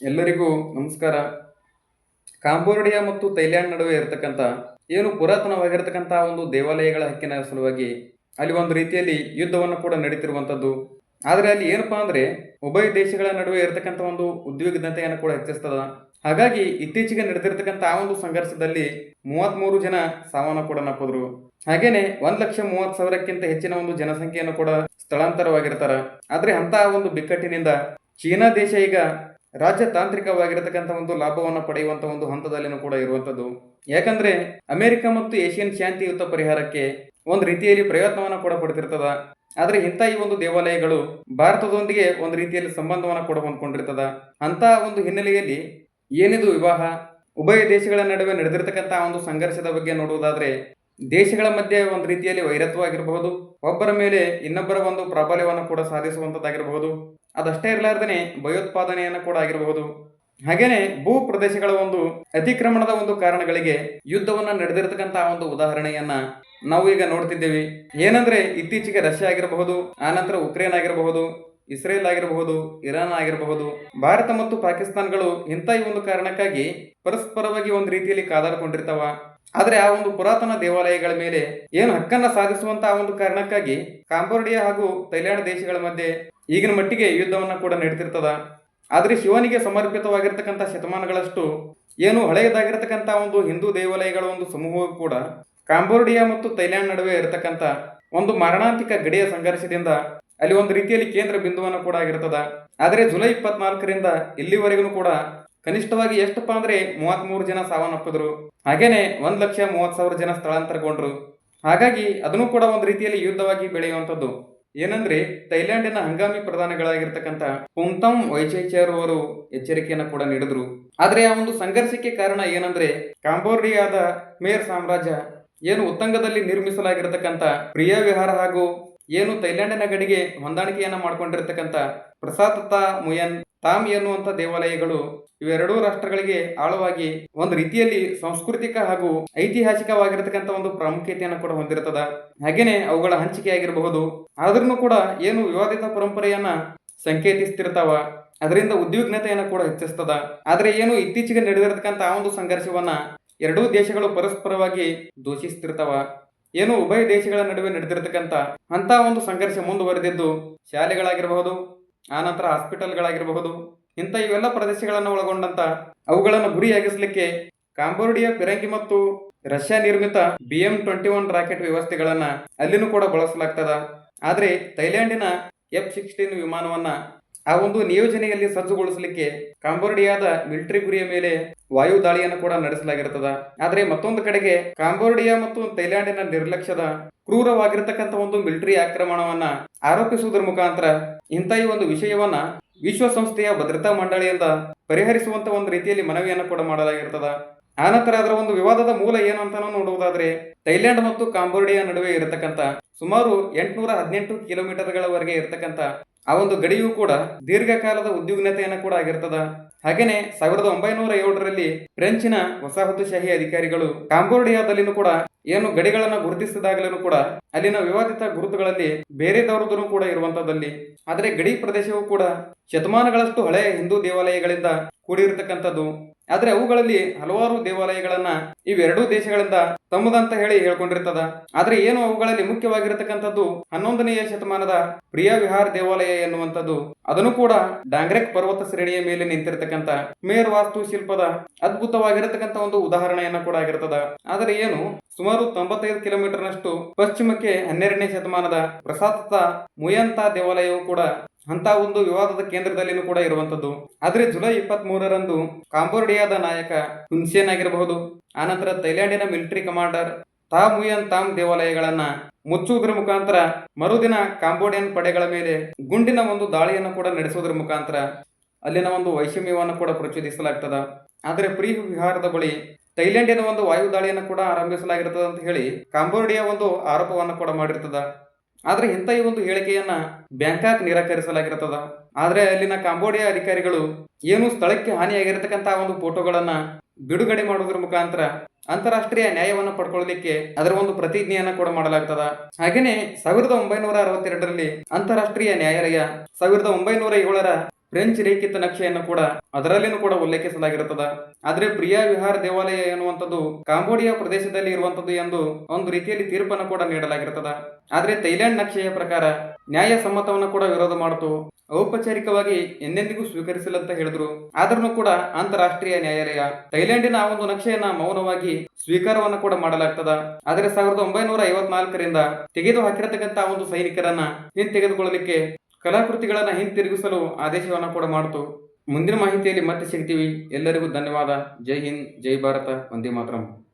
ಎಲ್ಲರಿಗೂ ನಮಸ್ಕಾರ. ಕಾಂಬೋಡಿಯಾ ಮತ್ತು ಥೈಲ್ಯಾಂಡ್ ನಡುವೆ ಇರತಕ್ಕಂಥ ಏನು ಪುರಾತನವಾಗಿರತಕ್ಕಂಥ ಒಂದು ದೇವಾಲಯಗಳ ಹಕ್ಕಿನ ಸಲುವಾಗಿ ಅಲ್ಲಿ ಒಂದು ರೀತಿಯಲ್ಲಿ ಯುದ್ಧವನ್ನು ಕೂಡ ನಡೀತಿರುವಂಥದ್ದು. ಆದರೆ ಅಲ್ಲಿ ಏನಪ್ಪಾ ಅಂದ್ರೆ ಉಭಯ ದೇಶಗಳ ನಡುವೆ ಇರತಕ್ಕಂಥ ಒಂದು ಉದ್ವಿಗ್ನತೆಯನ್ನು ಕೂಡ ಹೆಚ್ಚಿಸ್ತದ. ಹಾಗಾಗಿ ಇತ್ತೀಚೆಗೆ ನಡೆದಿರ್ತಕ್ಕಂಥ ಆ ಒಂದು ಸಂಘರ್ಷದಲ್ಲಿ ಮೂವತ್ಮೂರು ಜನ ಸಾವನ್ನು ಕೂಡ ನಪ್ಪಿದ್ರು. ಹಾಗೇನೆ ಒಂದ್ ಲಕ್ಷ ಮೂವತ್ತು ಸಾವಿರಕ್ಕಿಂತ ಹೆಚ್ಚಿನ ಒಂದು ಜನಸಂಖ್ಯೆಯನ್ನು ಕೂಡ ಸ್ಥಳಾಂತರವಾಗಿರ್ತಾರ. ಆದ್ರೆ ಅಂತಹ ಒಂದು ಬಿಕ್ಕಟ್ಟಿನಿಂದ ಚೀನಾ ದೇಶ ಈಗ ರಾಜ್ಯ ತಾಂತ್ರಿಕವಾಗಿರತಕ್ಕಂಥ ಒಂದು ಲಾಭವನ್ನು ಪಡೆಯುವಂಥ ಒಂದು ಹಂತದಲ್ಲಿನೂ ಕೂಡ ಇರುವಂಥದ್ದು. ಯಾಕಂದ್ರೆ ಅಮೆರಿಕ ಮತ್ತು ಏಷ್ಯನ್ ಶಾಂತಿಯುತ ಪರಿಹಾರಕ್ಕೆ ಒಂದು ರೀತಿಯಲ್ಲಿ ಪ್ರಯತ್ನವನ್ನು ಕೂಡ ಪಡ್ತಿರ್ತದ. ಆದ್ರೆ ಇಂಥ ಈ ಒಂದು ದೇವಾಲಯಗಳು ಭಾರತದೊಂದಿಗೆ ಒಂದು ರೀತಿಯಲ್ಲಿ ಸಂಬಂಧವನ್ನು ಕೂಡ ಹೊಂದ್ಕೊಂಡಿರ್ತದ. ಅಂತ ಒಂದು ಹಿನ್ನೆಲೆಯಲ್ಲಿ ಏನಿದು ವಿವಾಹ? ಉಭಯ ದೇಶಗಳ ನಡುವೆ ನಡೆದಿರ್ತಕ್ಕಂಥ ಒಂದು ಸಂಘರ್ಷದ ಬಗ್ಗೆ ನೋಡುವುದಾದ್ರೆ ದೇಶಗಳ ಮಧ್ಯೆ ಒಂದು ರೀತಿಯಲ್ಲಿ ವೈರತ್ವ ಆಗಿರಬಹುದು ಒಬ್ಬರ ಮೇಲೆ ಇನ್ನೊಬ್ಬರ ಒಂದು ಪ್ರಾಬಲ್ಯವನ್ನು ಕೂಡ ಸಾಧಿಸುವಂತದ್ದಾಗಿರಬಹುದು ಅದಷ್ಟೇ ಇರಲಾರ್ದೇನೆ ಭಯೋತ್ಪಾದನೆಯನ್ನು ಕೂಡ ಆಗಿರಬಹುದು. ಹಾಗೇನೆ ಭೂ ಪ್ರದೇಶಗಳ ಒಂದು ಅತಿಕ್ರಮಣದ ಒಂದು ಕಾರಣಗಳಿಗೆ ಯುದ್ಧವನ್ನ ನಡೆದಿರತಕ್ಕಂತಹ ಒಂದು ಉದಾಹರಣೆಯನ್ನ ನಾವು ಈಗ ನೋಡ್ತಿದ್ದೇವೆ. ಏನಂದ್ರೆ ಇತ್ತೀಚೆಗೆ ರಷ್ಯಾ ಆಗಿರಬಹುದು ಆನಂತರ ಉಕ್ರೇನ್ ಆಗಿರಬಹುದು, ಇಸ್ರೇಲ್ ಆಗಿರಬಹುದು, ಇರಾನ್ ಆಗಿರಬಹುದು. ಭಾರತ ಮತ್ತು ಪಾಕಿಸ್ತಾನಗಳು ಇಂಥ ಈ ಒಂದು ಕಾರಣಕ್ಕಾಗಿ ಪರಸ್ಪರವಾಗಿ ಒಂದು ರೀತಿಯಲ್ಲಿ ಕಾದಾಡಿಕೊಂಡಿರ್ತಾವ. ಆದ್ರೆ ಆ ಒಂದು ಪುರಾತನ ದೇವಾಲಯಗಳ ಮೇಲೆ ಏನು ಹಕ್ಕನ್ನ ಸಾಧಿಸುವಂತ ಒಂದು ಕಾರಣಕ್ಕಾಗಿ ಕಾಂಬೋರ್ಡಿಯಾ ಹಾಗೂ ಥೈಲ್ಯಾಂಡ್ ದೇಶಗಳ ಮಧ್ಯೆ ಈಗಿನ ಮಟ್ಟಿಗೆ ಯುದ್ಧವನ್ನು ಕೂಡ ನಡೀತಿರ್ತದ. ಆದರೆ ಶಿವನಿಗೆ ಸಮರ್ಪಿತವಾಗಿರ್ತಕ್ಕಂಥ ಶತಮಾನಗಳಷ್ಟು ಏನು ಹಳೆಯದಾಗಿರ್ತಕ್ಕಂಥ ಒಂದು ಹಿಂದೂ ದೇವಾಲಯಗಳ ಒಂದು ಸಮೂಹವು ಕೂಡ ಕಾಂಬೋರ್ಡಿಯಾ ಮತ್ತು ಥೈಲ್ಯಾಂಡ್ ನಡುವೆ ಇರತಕ್ಕಂಥ ಒಂದು ಮಾರಣಾಂತಿಕ ಗಡಿಯ ಸಂಘರ್ಷದಿಂದ ಅಲ್ಲಿ ಒಂದು ರೀತಿಯಲ್ಲಿ ಕೇಂದ್ರ ಬಿಂದುವನ್ನು ಕೂಡ ಆಗಿರ್ತದ. ಆದ್ರೆ ಜುಲೈ ಇಪ್ಪತ್ನಾಲ್ಕರಿಂದ ಇಲ್ಲಿವರೆಗೂ ಕೂಡ ಕನಿಷ್ಠವಾಗಿ ಎಷ್ಟಪ್ಪ ಅಂದ್ರೆ ಮೂವತ್ಮೂರು ಜನ ಸಾವನ್ನಪ್ಪಿದ್ರು. ಹಾಗೇನೆ ಒಂದ್ ಲಕ್ಷ ಮೂವತ್ ಸಾವಿರ ಜನ ಸ್ಥಳಾಂತರಗೊಂಡ್ರು. ಹಾಗಾಗಿ ಅದನ್ನು ಕೂಡ ಒಂದು ರೀತಿಯಲ್ಲಿ ಯುದ್ಧವಾಗಿ ಬೆಳೆಯುವಂಥದ್ದು. ಏನಂದ್ರೆ ಥೈಲ್ಯಾಂಡಿನ ಹಂಗಾಮಿ ಪ್ರಧಾನಿಗಳಾಗಿರ್ತಕ್ಕಂಥ ಪುಂತಂ ವೈಚೈಚರ್ ಅವರು ಎಚ್ಚರಿಕೆಯನ್ನು ಕೂಡ ನೀಡಿದ್ರು. ಆದ್ರೆ ಆ ಒಂದು ಸಂಘರ್ಷಕ್ಕೆ ಕಾರಣ ಏನಂದ್ರೆ ಕಾಂಬೋರ್ಡಿಯಾದ ಮೇರ್ ಸಾಮ್ರಾಜ್ಯ ಏನು ಉತ್ತಂಗದಲ್ಲಿ ನಿರ್ಮಿಸಲಾಗಿರತಕ್ಕಂಥ ಪ್ರಿಯ ವಿಹಾರ ಹಾಗೂ ಏನು ಥೈಲ್ಯಾಂಡಿನ ಗಡಿಗೆ ಹೊಂದಾಣಿಕೆಯನ್ನ ಮಾಡ್ಕೊಂಡಿರ್ತಕ್ಕಂಥ ಪ್ರಸಾದತ ಮುಯನ್, ತಾಮ್ ಎನ್ನುವಂತ ದೇವಾಲಯಗಳು ಇವೆರಡೂ ರಾಷ್ಟ್ರಗಳಿಗೆ ಆಳವಾಗಿ ಒಂದು ರೀತಿಯಲ್ಲಿ ಸಾಂಸ್ಕೃತಿಕ ಹಾಗೂ ಐತಿಹಾಸಿಕವಾಗಿರತಕ್ಕಂಥ ಒಂದು ಪ್ರಾಮುಖ್ಯತೆಯನ್ನು ಕೂಡ ಹೊಂದಿರ್ತದ ಹಾಗೇನೆ ಅವುಗಳ ಹಂಚಿಕೆ ಆಗಿರಬಹುದು ಆದ್ರೂ ಕೂಡ ಏನು ವಿವಾದಿತ ಪರಂಪರೆಯನ್ನ ಸಂಕೇತಿಸ್ತಿರ್ತಾವ, ಅದರಿಂದ ಉದ್ವಿಗ್ನತೆಯನ್ನು ಕೂಡ ಹೆಚ್ಚಿಸ್ತದ. ಆದ್ರೆ ಏನು ಇತ್ತೀಚೆಗೆ ನಡೆದಿರತಕ್ಕಂಥ ಆ ಒಂದು ಸಂಘರ್ಷವನ್ನ ಎರಡೂ ದೇಶಗಳು ಪರಸ್ಪರವಾಗಿ ದೂಷಿಸ್ತಿರ್ತಾವ. ಏನು ಉಭಯ ದೇಶಗಳ ನಡುವೆ ನಡೆದಿರತಕ್ಕಂಥ ಅಂತ ಒಂದು ಸಂಘರ್ಷ ಮುಂದುವರೆದಿದ್ದು ಶಾಲೆಗಳಾಗಿರಬಹುದು ಆನಂತರ ಹಾಸ್ಪಿಟಲ್ಗಳಾಗಿರಬಹುದು, ಇಂಥ ಇವೆಲ್ಲ ಪ್ರದೇಶಗಳನ್ನು ಒಳಗೊಂಡಂತ ಅವುಗಳನ್ನು ಗುರಿಯಾಗಿಸಲಿಕ್ಕೆ ಕಾಂಬೋಡಿಯಾ ಪಿರಂಗಿ ಮತ್ತು ರಷ್ಯಾ ನಿರ್ಮಿತ B M twenty one rocket ವ್ಯವಸ್ಥೆಗಳನ್ನ ಅಲ್ಲಿನೂ ಕೂಡ ಬಳಸಲಾಗ್ತದ. ಆದರೆ ಥೈಲ್ಯಾಂಡಿನ ಎಫ್ ಸಿಕ್ಸ್ಟೀನ್ ವಿಮಾನವನ್ನ ಆ ಒಂದು ನಿಯೋಜನೆಯಲ್ಲಿ ಸಜ್ಜುಗೊಳಿಸಲಿಕ್ಕೆ ಕಾಂಬೋರ್ಡಿಯಾದ ಮಿಲಿಟರಿ ಗುರಿಯ ಮೇಲೆ ವಾಯು ದಾಳಿಯನ್ನು ಕೂಡ ನಡೆಸಲಾಗಿರ್ತದ. ಆದ್ರೆ ಮತ್ತೊಂದು ಕಡೆಗೆ ಕಾಂಬೋರ್ಡಿಯಾ ಮತ್ತು ಥೈಲ್ಯಾಂಡಿನ ನಿರ್ಲಕ್ಷ್ಯದ ಕ್ರೂರವಾಗಿರತಕ್ಕಂಥ ಒಂದು ಮಿಲಿಟರಿ ಆಕ್ರಮಣವನ್ನ ಆರೋಪಿಸುವುದರ ಮುಖಾಂತರ ಇಂಥ ಈ ಒಂದು ವಿಷಯವನ್ನ ವಿಶ್ವಸಂಸ್ಥೆಯ ಭದ್ರತಾ ಮಂಡಳಿಯಿಂದ ಪರಿಹರಿಸುವಂತ ಒಂದು ರೀತಿಯಲ್ಲಿ ಮನವಿಯನ್ನು ಕೂಡ ಮಾಡಲಾಗಿರ್ತದ. ಆನಂತರ ಅದರ ಒಂದು ವಿವಾದದ ಮೂಲ ಏನು ಅಂತ ನೋಡುವುದಾದ್ರೆ, ಥೈಲ್ಯಾಂಡ್ ಮತ್ತು ಕಾಂಬೋರ್ಡಿಯಾ ನಡುವೆ ಇರತಕ್ಕಂತ ಸುಮಾರು ಎಂಟುನೂರ ಹದಿನೆಂಟು ಕಿಲೋಮೀಟರ್ಗಳವರೆಗೆ ಇರತಕ್ಕಂತ ಆ ಒಂದು ಗಡಿಯು ಕೂಡ ದೀರ್ಘಕಾಲದ ಉದ್ವಿಗ್ನತೆಯನ್ನು ಕೂಡ ಆಗಿರ್ತದ. ಹಾಗೇನೆ ಸಾವಿರದ ಒಂಬೈನೂರ ಏಳರಲ್ಲಿ ಫ್ರೆಂಚಿನ ವಸಾಹತುಶಾಹಿ ಅಧಿಕಾರಿಗಳು ಕಾಂಬೋಡಿಯಾದಲ್ಲಿನೂ ಕೂಡ ಏನು ಗಡಿಗಳನ್ನು ಗುರುತಿಸಿದಾಗಲೂ ಕೂಡ ಅಲ್ಲಿನ ವಿವಾದಿತ ಗುರುತುಗಳಲ್ಲಿ ಬೇರೆ ಬೇರೆದವರದೂ ಕೂಡ ಇರುವಂತದಲ್ಲಿ ಆದರೆ ಗಡಿ ಪ್ರದೇಶವು ಕೂಡ ಶತಮಾನಗಳಷ್ಟು ಹಳೆಯ ಹಿಂದೂ ದೇವಾಲಯಗಳಿಂದ ಕೂಡಿರತಕ್ಕಂಥದ್ದು. ಆದ್ರೆ ಅವುಗಳಲ್ಲಿ ಹಲವಾರು ದೇವಾಲಯಗಳನ್ನ ಇವೆರಡೂ ದೇಶಗಳಿಂದ ತಮ್ಮದಂತ ಹೇಳಿ ಹೇಳ್ಕೊಂಡಿರ್ತದ. ಆದ್ರೆ ಏನು ಅವುಗಳಲ್ಲಿ ಮುಖ್ಯವಾಗಿರತಕ್ಕಂಥದ್ದು? ಹನ್ನೊಂದನೆಯ ಶತಮಾನದ ಪ್ರಿಯ ವಿಹಾರ ದೇವಾಲಯ ಎನ್ನುವಂಥದ್ದು. ಅದನ್ನು ಕೂಡ ಡಾಂಗ್ರೆಕ್ ಪರ್ವತ ಶ್ರೇಣಿಯ ಮೇಲೆ ನಿಂತಿರತಕ್ಕಂಥ ಮೇರ್ ವಾಸ್ತು ಶಿಲ್ಪದ ಅದ್ಭುತವಾಗಿರತಕ್ಕಂಥ ಒಂದು ಉದಾಹರಣೆಯನ್ನ ಕೂಡ ಆಗಿರ್ತದ. ಆದ್ರೆ ಏನು? ಸುಮಾರು ತೊಂಬತ್ತೈದು ಕಿಲೋಮೀಟರ್ನಷ್ಟು ಪಶ್ಚಿಮಕ್ಕೆ ಹನ್ನೆರಡನೇ ಶತಮಾನದ ಪ್ರಸಾದ ಮುಯಂತ ದೇವಾಲಯವು ಕೂಡ ಅಂತ ಒಂದು ವಿವಾದದ ಕೇಂದ್ರದಲ್ಲಿನೂ ಕೂಡ ಇರುವಂತದ್ದು ಆದ್ರೆ ಜುಲೈ ಇಪ್ಪತ್ತ್ ಮೂರರಂದು ಕಾಂಬೋಡಿಯಾದ ನಾಯಕ ಹುನ್ಸೇನ್ ಆಗಿರಬಹುದು ಆನಂತರ ಥೈಲ್ಯಾಂಡಿನ ಮಿಲಿಟರಿ ಕಮಾಂಡರ್ ತಾ ಮುಯನ್ ತಾಮ್ ದೇವಾಲಯಗಳನ್ನ ಮುಚ್ಚುವುದರ ಮುಖಾಂತರ ಮರುದಿನ ಕಾಂಬೋಡಿಯನ್ ಪಡೆಗಳ ಮೇಲೆ ಗುಂಡಿನ ಒಂದು ದಾಳಿಯನ್ನು ಕೂಡ ನಡೆಸುವುದರ ಮುಖಾಂತರ ಅಲ್ಲಿನ ಒಂದು ವೈಷಮ್ಯವನ್ನು ಕೂಡ ಪ್ರಚೋದಿಸಲಾಗ್ತದ. ಆದರೆ ಪ್ರೀ ವಿಹಾರದ ಬಳಿ ಥೈಲ್ಯಾಂಡಿನ ಒಂದು ವಾಯು ದಾಳಿಯನ್ನು ಕೂಡ ಆರಂಭಿಸಲಾಗಿರ್ತದೆ ಅಂತ ಹೇಳಿ ಕಾಂಬೋಡಿಯಾ ಒಂದು ಆರೋಪವನ್ನು ಕೂಡ ಮಾಡಿರ್ತದ. ಆದ್ರೆ ಇಂಥ ಈ ಒಂದು ಹೇಳಿಕೆಯನ್ನ ಬ್ಯಾಂಕಾಕ್ ನಿರಾಕರಿಸಲಾಗಿರ್ತದ. ಆದ್ರೆ ಅಲ್ಲಿನ ಕಾಂಬೋಡಿಯಾ ಅಧಿಕಾರಿಗಳು ಏನು ಸ್ಥಳಕ್ಕೆ ಹಾನಿಯಾಗಿರತಕ್ಕಂಥ ಒಂದು ಫೋಟೋಗಳನ್ನ ಬಿಡುಗಡೆ ಮಾಡುವುದರ ಮುಖಾಂತರ ಅಂತಾರಾಷ್ಟ್ರೀಯ ನ್ಯಾಯವನ್ನು ಪಡ್ಕೊಳ್ಳಲಿಕ್ಕೆ ಅದರ ಒಂದು ಪ್ರತಿಜ್ಞೆಯನ್ನ ಕೂಡ ಮಾಡಲಾಗ್ತದ. ಹಾಗೇನೆ ಸಾವಿರದ ಒಂಬೈನೂರ ಅರವತ್ತೆರಡರಲ್ಲಿ ಅಂತಾರಾಷ್ಟ್ರೀಯ ನ್ಯಾಯಾಲಯ ಸಾವಿರದ ಒಂಬೈನೂರ ಏಳರ ಫ್ರೆಂಚ್ ರೇಖಿತ ನಕ್ಷೆಯನ್ನು ಕೂಡ ಅದರಲ್ಲಿನೂ ಕೂಡ ಉಲ್ಲೇಖಿಸಲಾಗಿರುತ್ತದೆ. ಆದ್ರೆ ಪ್ರಿಯಾ ವಿಹಾರ ದೇವಾಲಯ ಎನ್ನುವಂಥದ್ದು ಕಾಂಬೋಡಿಯಾ ಪ್ರದೇಶದಲ್ಲಿ ಇರುವಂತದ್ದು ಎಂದು ಒಂದು ರೀತಿಯಲ್ಲಿ ತೀರ್ಪನ್ನು ಕೂಡ ನೀಡಲಾಗಿರುತ್ತದೆ. ಆದ್ರೆ ಥೈಲ್ಯಾಂಡ್ ನಕ್ಷೆಯ ಪ್ರಕಾರ ನ್ಯಾಯ ಸಮ್ಮತವನ್ನು ಕೂಡ ವಿರೋಧ ಮಾಡಿತು. ಔಪಚಾರಿಕವಾಗಿ ಎಂದೆಂದಿಗೂ ಸ್ವೀಕರಿಸಿಲ್ಲ ಅಂತ ಹೇಳಿದ್ರು. ಆದ್ರೂ ಕೂಡ ಅಂತಾರಾಷ್ಟ್ರೀಯ ನ್ಯಾಯಾಲಯ ಥೈಲ್ಯಾಂಡಿನ ಆ ಒಂದು ನಕ್ಷೆಯನ್ನ ಮೌನವಾಗಿ ಸ್ವೀಕಾರವನ್ನ ಕೂಡ ಮಾಡಲಾಗ್ತದ. ಆದರೆ ಸಾವಿರದ ಒಂಬೈನೂರ ಐವತ್ನಾಲ್ಕರಿಂದ ತೆಗೆದು ಹಾಕಿರತಕ್ಕಂತಹ ಒಂದು ಸೈನಿಕರನ್ನ ಹಿಂತೆಗೆದುಕೊಳ್ಳಲಿಕ್ಕೆ ಕಲಾಕೃತಿಗಳನ್ನ ಹಿಂತಿರುಗಿಸಲು ಆದೇಶವನ್ನು ಕೂಡ ಮಾಡಿತು. ಮುಂದಿನ ಮಾಹಿತಿಯಲ್ಲಿ ಮತ್ತೆ ಸಿಗ್ತೀವಿ. ಎಲ್ಲರಿಗೂ ಧನ್ಯವಾದ. ಜೈ ಹಿಂದ್, ಜೈ ಭಾರತ. ವಂದೇ ಮಾತರಂ.